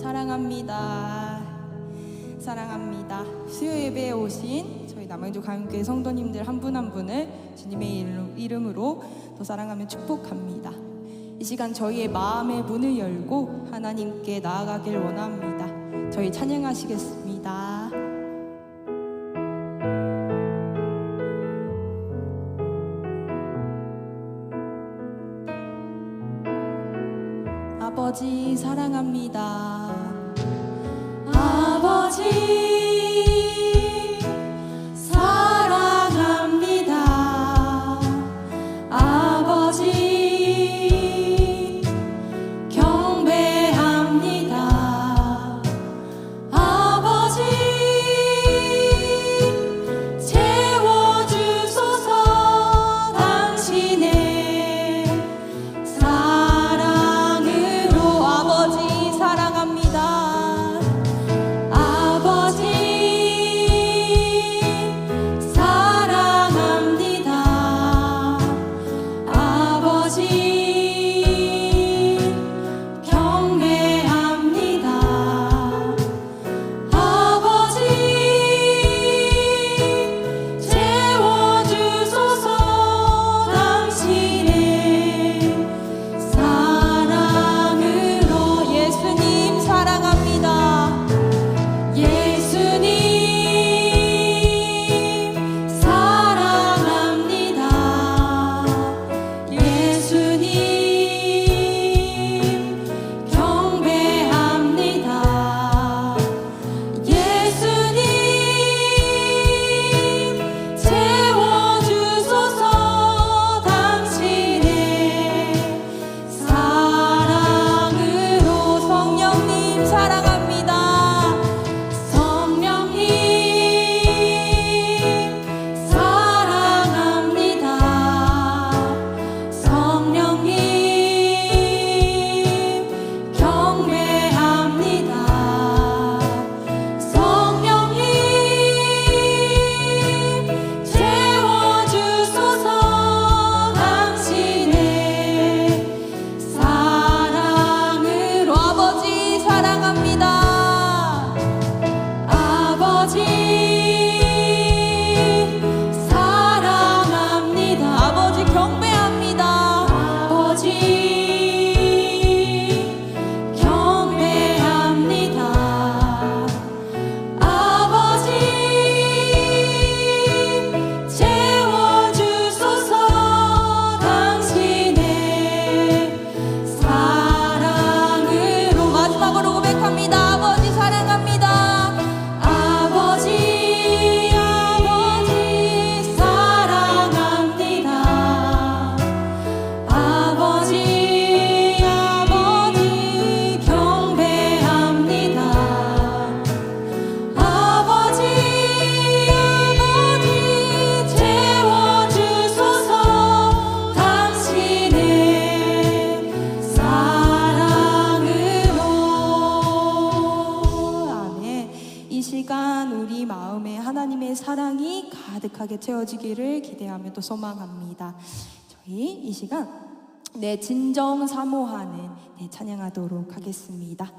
사랑합니다. 사랑합니다. 수요 예배에 오신 저희 남양주 가교회 성도님들 한 분 한 분을 주님의 이름으로 더 사랑하며 축복합니다. 이 시간 저희의 마음의 문을 열고 하나님께 나아가길 원합니다. 저희 찬양하시겠습니다. 아버지 사랑합니다. 아버지 시간 우리 마음에 하나님의 사랑이 가득하게 채워지기를 기대하며 또 소망합니다. 저희 이 시간 내 진정 사모하는 네, 찬양하도록 하겠습니다.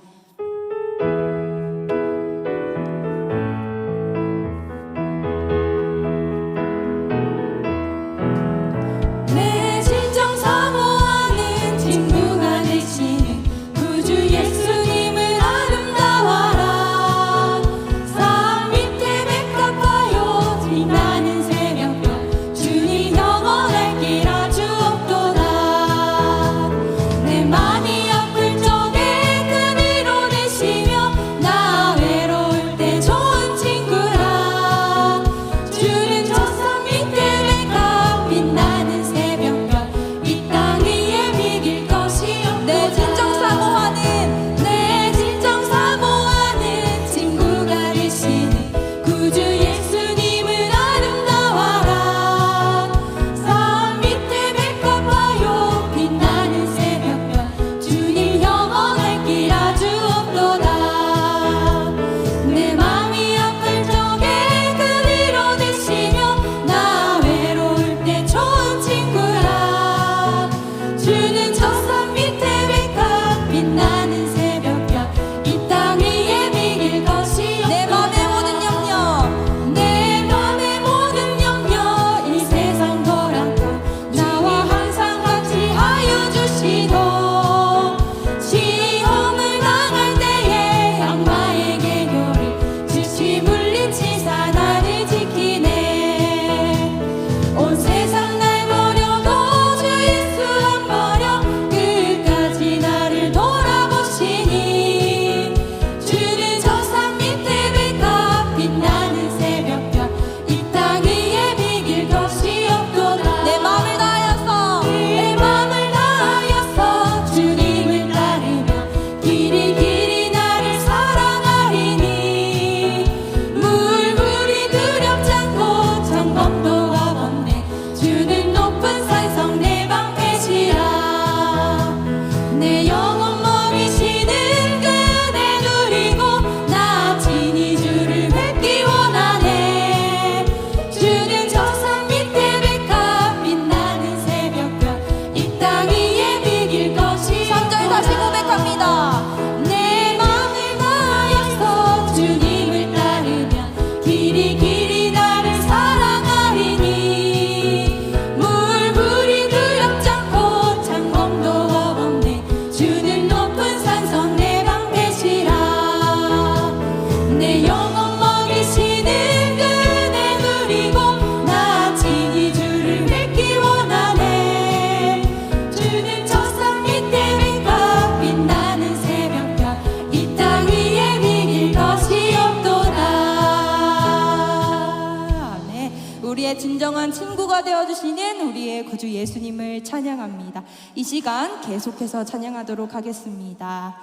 진정한 친구가 되어주시는 우리의 구주 예수님을 찬양합니다. 이 시간 계속해서 찬양하도록 하겠습니다.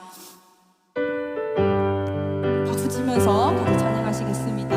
박수 치면서 같이 찬양하시겠습니다.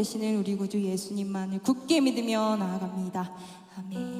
되시는 우리 구주 예수님만을 굳게 믿으며 나아갑니다. 아멘.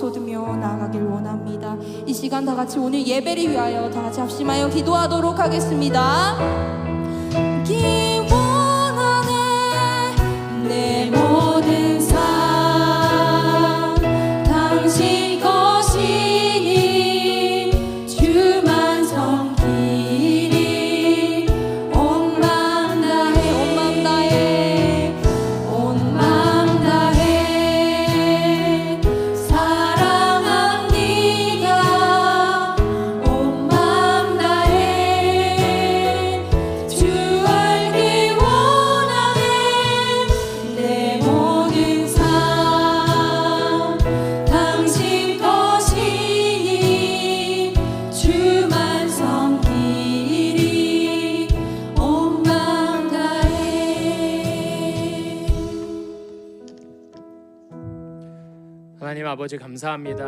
쏟으며 나아가길 원합니다. 이 시간 다 같이 오늘 예배를 위하여 다 같이 합심하여 기도하도록 하겠습니다. 기원하네 내 아버지 감사합니다.